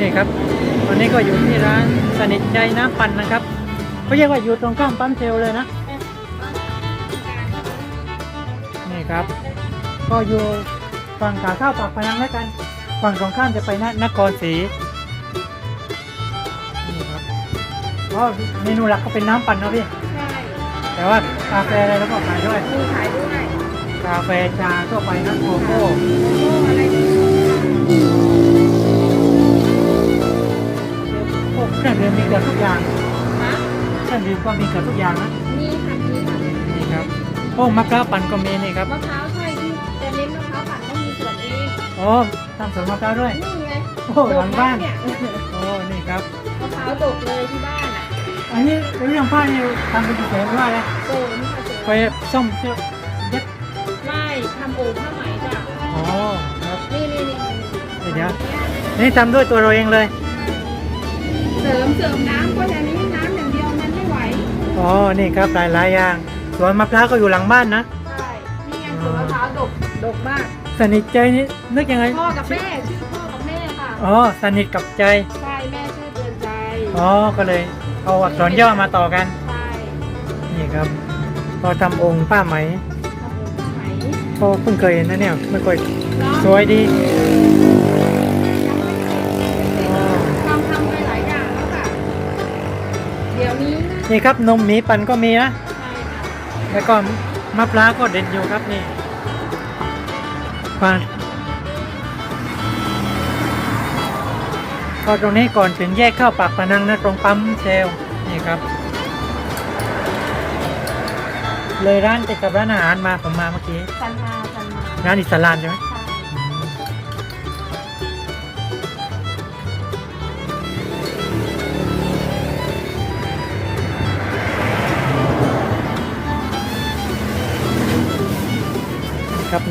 นี่ครับวันนี้ก็อยู่ที่ร้านสนิทใจน้ำปั่นนะครับเขาเรียกว่าอยู่ตรงข้ามปั๊มเชลเลยนะ นี่ครับ ก็อยู่ฝั่งขาเข้าปากพนังแล้วกัน ฝั่งตรงข้ามจะไปนนครศรีนี่ครับก็เมนูหลักก็เป็นน้ำปั่นนะพี่ใช่แต่ว่ากาแฟอะไรแล้วก็ขายด้วยมีขายด้วยกาแฟชาทั่วไปนะโกโก้ ก็มีเกือบทุกอย่างนะมีค่ะมีค่ะนี่ครับพวกมะพร้าวปั่นก็มีนี่ครับมะพร้าวใช่ที่จะเน้นมะพร้าวปั่นต้องมีส่วนเองอ๋อทำสวนมะพร้าวด้วยนี่ไงโอ้หลังบ้านเนี่ยโอ้นี่ครับมะพร้าวดกเลยที่บ้านอะอันนี้เรื่องผ้านี่ทำเป็นพิเศษว่าอะไรโซนค่ะโซไปนซ่อมเชือกเย็บไม่ทำโอ่งผ้าไหมจ้ะอ๋อครับนี่นี่นี่เดี๋ยวนี่ทำด้วยตัวเราเองเลย เสริมเสริมน้ำก็อย่ อ๋อ นี่ครับหลายหลายๆอย่างสวนมะพร้าวก็อยู่หลังบ้านนะ ใช่นี่ไงสวนมะพร้าวดกดกมาก สนิทใจนี่นึกยังไง พ่อกับแม่ชื่อพ่อกับแม่ค่ะ อ๋อ สนิทกับใจ ใช่แม่ชื่อเตือนใจ อ๋อ ก็เลยเอาอักษรย่อมาต่อกัน ใช่นี่ครับพอทำองค์ป้าไหมทำโอ่งผ้าไหมพอเพิ่งเคยเห็นนะเนี่ยไม่เคยเนาะสวยดีอ๋ นี้นะนี่ครับนมหมีปั่นก็มีนะใช่ค่ะแล้วก็มะพร้าวก็เด็ดอยู่ครับนี่ฟังก็ตรงนี้ก่อนถึงแยกเข้าปากพนังนะตรงปั๊มเชลนี่ครับ เลยร้านติดกับร้านอาหารมาผมมาเมื่อกี้จันมาจันมาร้านอิสลามใช่ไหม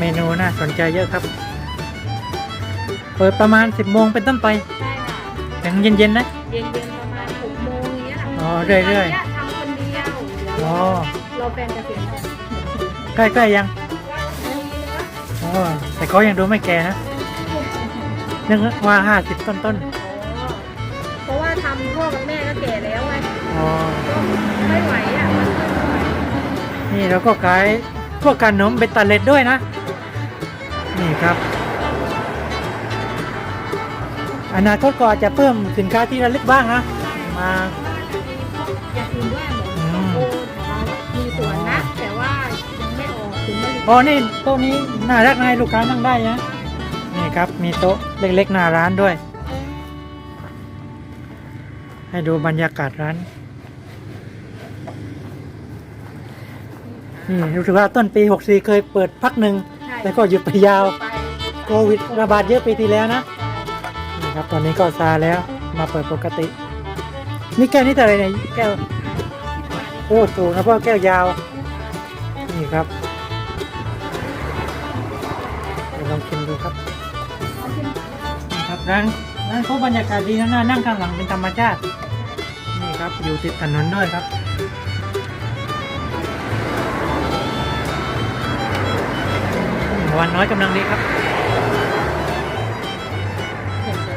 เมนูน่าสนใจเยอะครับ เปิดประมาณ 10โมงเป็นต้นไปใช่ค่ะ ถึงเย็นๆนะ เย็นๆประมาณหกโมงอย่างเงี้ยค่ะอ๋อเรื่อยๆตนนี้ทำคนเดียวเดี๋ยวอ๋อเราแฟนเกษียณก่อนใกล้ๆยังว่าไม่มีแล้วอ๋อแต่เขายังดูไม่แก่นะนึกว่าห้าสิบต้นต้นอ๋อเพราะว่าทำพ่อกับแม่ก็แก่แล้วไงๆอ๋อก็ไม่ไหวอะมันไม่ไหวนี่เราก็ขายพวกขนมเบตเตอร์เล็ดด้วยนะ นี่ครับ อนาคตก็อาจจะเพิ่มสินค้าที่ระลึกบ้างนะ มาอยากกินด้วยเหมือนอืมโอ้ของเรามีสวนนะ แต่ว่ายังไม่ออกถึงผลิตอ๋อนี่โต๊ะนี้น่ารักนะให้ลูกค้านั่งได้นะนี่ครับมีโต๊ะเล็กๆหน้าร้านด้วย ให้ดูบรรยากาศร้านนี่รู้สึกว่าต้นปี 64 เคยเปิดพักหนึ่งใช่ แล้วก็หยุดไปยาวโควิดระบาดเยอะปีที่แล้วนะนี่ครับตอนนี้ก็ซาแล้วมาเปิดปกติ นี่แก้วนี่อะไรเนี่ยแก้วโอ้สูงนะเพราะว่าแก้วยาว นี่ครับเดี๋ยวลองชิมดูครับนี่ครับร้านร้านเขาบรรยากาศดีนะน่านั่งข้างหลังเป็นธรรมชาตินี่ครับอยู่ติดถนนด้วยครับ วันน้อยกำลังดีครับ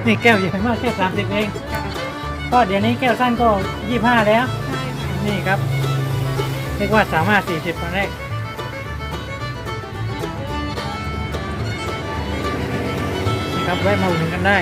นี่แก้วใหญ่มากแค่สามสิบเอง ก็เดี๋ยวนี้แก้วสั้นก็ยี่ห้าแล้วใช่ค่ะนี่ครับ เรียกว่าสามารถสี่สิบตอนแรกนี่ครับแวะมาอุดหนุนกันได้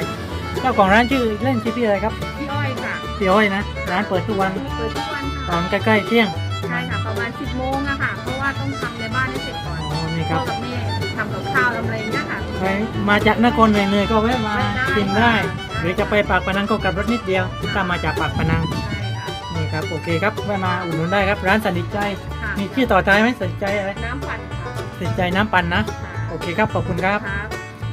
เจ้าของร้านชื่อเล่นชื่อพี่อะไรครับ พี่อ้อยค่ะ พี่อ้อยนะ ร้านเปิดทุกวัน เปิดทุกวันตอค่ะนใกล้ๆเที่ยง ใช่ค่ะประมาณ 10โมงอะค่ะ เพราะว่าต้องทำในบ้านให้เสร็จก่อนอ๋อนี่คพ่รัอบกับแม่ทำกับข้าวทำอะไรอย่างเงี้ยค่ะ ใครมาจากนครเหนื่อยๆก็แวะมาได้กินได้ได้ หรือจะไปปากพนังก็กลับรถนิดเดียวถ้ามาจากปากพนังใช่ค่ะนี่ครับโอเคครับแวะมาอุดหนุนได้ครับ ร้านสนิทใจ ค่ะมีชื่อต่อท้ายไหมสนิทใจอะไรน้ำปั่นค่ะสนิทใจน้ำปั่นนะค่ะโอเคครับขอบคุณครับ ครับ